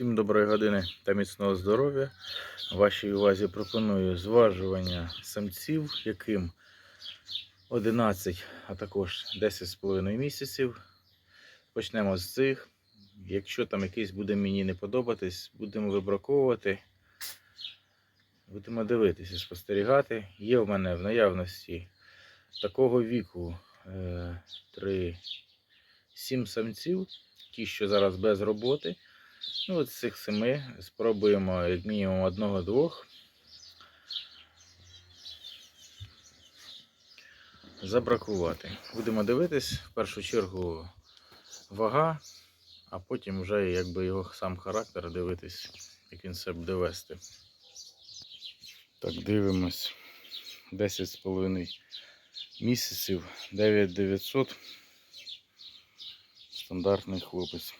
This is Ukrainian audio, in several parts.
Всім доброї години та міцного здоров'я. Вашій увазі пропоную зважування самців, яким 11, а також 10,5 місяців. Почнемо з цих. Якщо там якийсь буде мені не подобатись, будемо вибраковувати. Будемо дивитися, спостерігати. Є в мене в наявності такого віку 3, 7 самців, ті, що зараз без роботи. Ну, от з цих семи спробуємо як мінімум одного-двох. Забракувати. Будемо дивитись, в першу чергу вага, а потім вже якби його сам характер дивитись, як він себе буде вести. Так, дивимось. 10,5 місяців, 9900. Стандартний хлопець.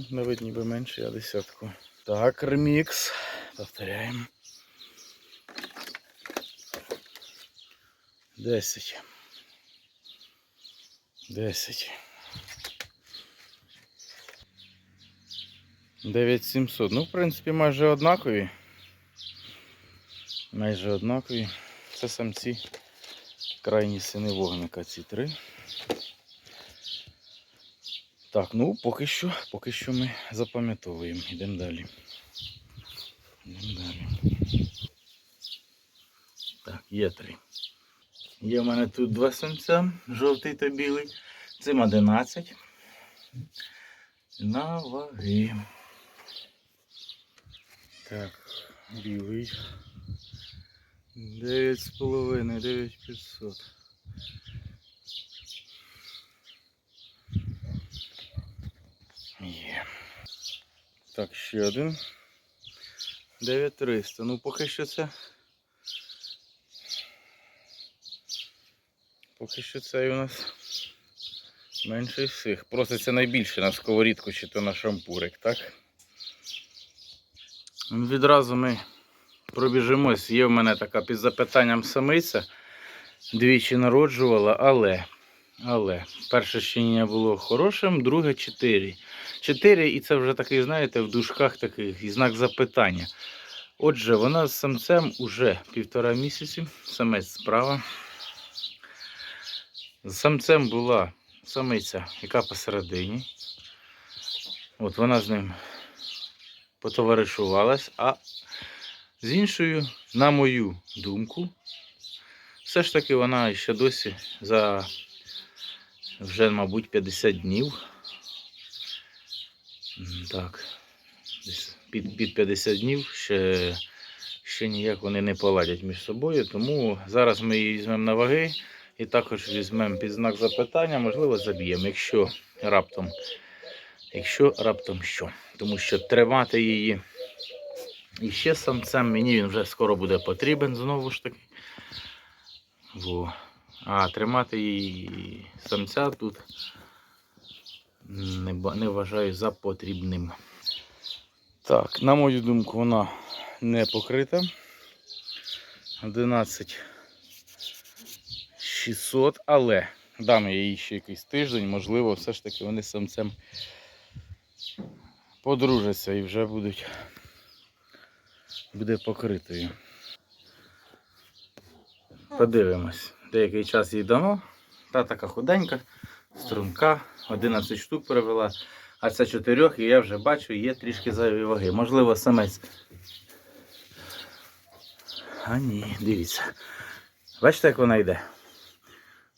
Так, ну, навіть ніби менше, я десятку. Так, ремікс. Повторяємо. 10. 10. 9700. Ну, в принципі, майже однакові. Майже однакові. Це самці. Крайні сини вогника ці три. Так, ну поки що, поки що ми запам'ятовуємо. Йдемо далі. Йдемо далі. Так, є три. Є в мене тут два самця, жовтий та білий. Цим 11. На ваги. Так, білий. 9,5, 9500. Так, ще один. 9300. Ну, поки що це. Поки що цей у нас менший всіх. Просто це найбільше на сковорідку чи то на шампурик, так? Ну, Відразу ми пробіжимось. Є в мене така під запитанням самиця. Двічі народжувала, але. Але перше щеня було хорошим, друге 4. 4 і це вже такий, знаєте, в дужках такий знак запитання. Отже, вона з самцем уже півтора місяці, самець справа. З самцем була самиця, яка посередині. От вона з ним потоваришувалась, а з іншою, на мою думку, все ж таки вона ще досі за вже, мабуть, 50 днів. Так, під, під 50 днів ще, ще ніяк вони не поладять між собою. Тому зараз ми її візьмемо на ваги і також візьмемо під знак запитання, можливо, заб'ємо, якщо раптом, якщо раптом що. Тому що тримати її і ще самцем мені він вже скоро буде потрібен знову ж таки. Во. А тримати її самця тут не, не вважаю за потрібним. Так, на мою думку, вона не покрита. 11 600, але дам я їй ще якийсь тиждень, можливо, все ж таки вони з самцем подружаться і вже будуть буде покритою. Подивимось. Деякий час їй дамо. Та така худенька, струнка, 11 штук перевела, а це 4 і я вже бачу, є трішки зайві ваги. Можливо, самець. А ні, дивіться. Бачите, як вона йде?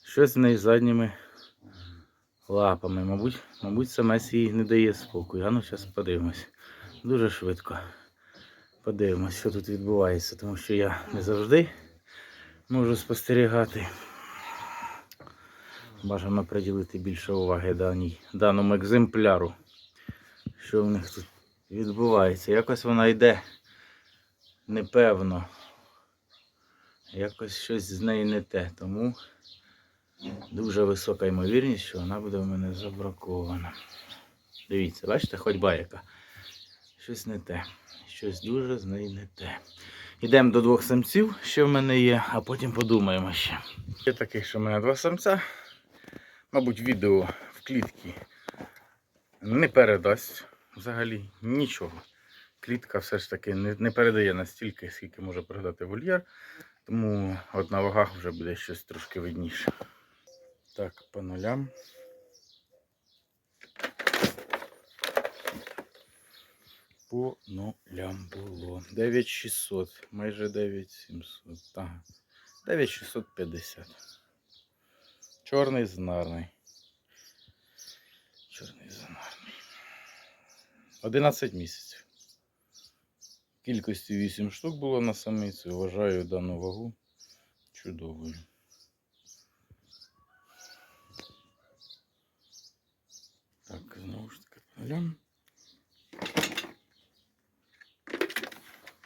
Щось в неї задніми лапами. Мабуть, мабуть, самець їй не дає спокою. А ну зараз подивимось. Дуже швидко. Подивимось, що тут відбувається, тому що я не завжди можу спостерігати. Бажано приділити більше уваги даній, даному екземпляру. Що в них тут відбувається? Якось вона йде непевно. Якось щось з неї не те. Тому дуже висока ймовірність, що вона буде в мене забракована. Дивіться, бачите, ходьба яка. Щось не те. Щось дуже з неї не те. Йдемо до двох самців, що в мене є, а потім подумаємо ще. Є таких, що в мене два самця. Мабуть, відео в клітці не передасть взагалі нічого. Клітка все ж таки не, не передає настільки, скільки може передати вольєр. Тому от на вагах вже буде щось трошки видніше. Так, по нулям. По нулям було. 9600, майже 9700. Так. 9650. Чорний знарний. Чорний знарний. 11 місяців. Кількості 8 штук було на самиці. Вважаю дану вагу чудовою. Так, знову ж таки по нулям.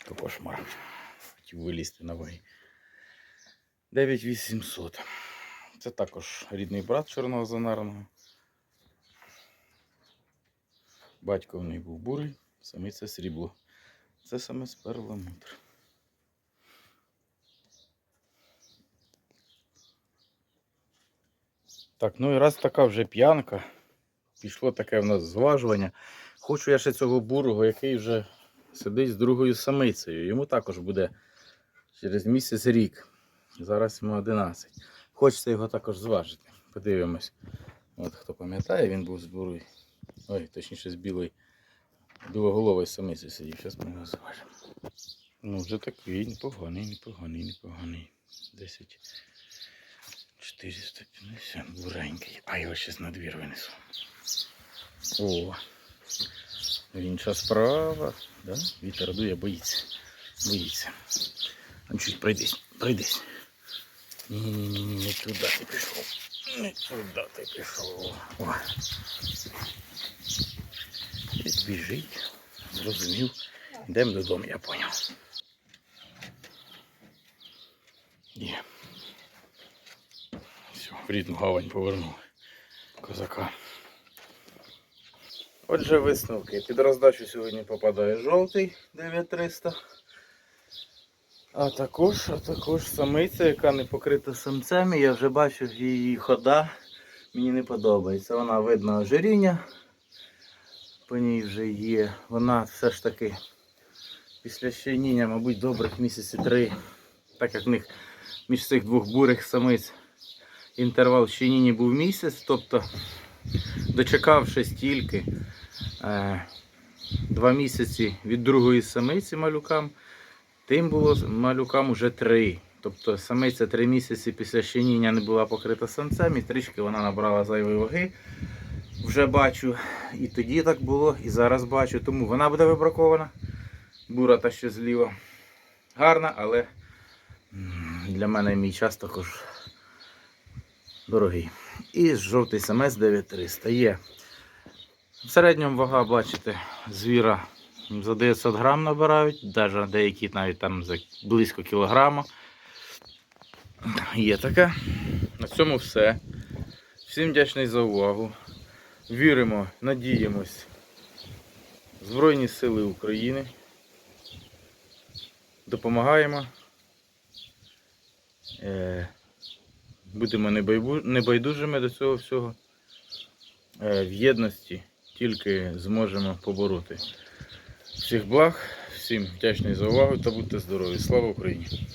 То кошмар. Хотів вилізти на ваги. 9800. Це також рідний брат чорного занарного. Батько в неї був бурий, самий це срібло. Це саме з перламутр. Так, ну і раз така вже п'янка, пішло таке в нас зважування. Хочу я ще цього бурого, який вже сидить з другою самицею. Йому також буде через місяць рік. Зараз йому 11. Хочеться його також зважити. Подивимось. От хто пам'ятає, він був з бурою. Ой, точніше з білої білоголової самиці сидів. Зараз ми його зважимо. Ну, вже такий непоганий, непоганий, непоганий. 10. 450 буренький. А його щас на двір винесу. О, інша справа. Да? Вітер дує, боїться. Боїться. А чуть пройдись, пройдись. Ні-ні-ні, не туди ти пішов. Не туди ти пішов. О. Біжить. Зрозумів. Йдемо додому, я поняв. Є. Все, в рідну гавань повернув козака. Отже, висновки. Під роздачу сьогодні попадає жовтий 9300. А також, а також самиця, яка не покрита самцем. Я вже бачив її хода. Мені не подобається. Вона видно ожиріння. По ній вже є. Вона все ж таки після щеніння, мабуть, добрих місяці три. Так як в них між цих двох бурих самиць інтервал щеніння був місяць, тобто дочекавшись тільки два місяці від другої самиці малюкам, тим було малюкам уже три. Тобто самиця три місяці після щеніння не була покрита самцем і трішки вона набрала зайвої ваги. Вже бачу. І тоді так було, і зараз бачу. Тому вона буде вибракована. Бура та що зліва. Гарна, але для мене мій час також дорогий. І жовтий самець 9300 є. В середньому вага, бачите, звіра за 900 грам набирають, навіть деякі навіть там за близько кілограма. Є таке. На цьому все. Всім вдячний за увагу. Віримо, надіємось. Збройні Сили України. Допомагаємо. Е, Будемо небайдужими до цього всього. Е, В єдності тільки зможемо побороти. Всіх благ, всім вдячний за увагу та будьте здорові. Слава Україні!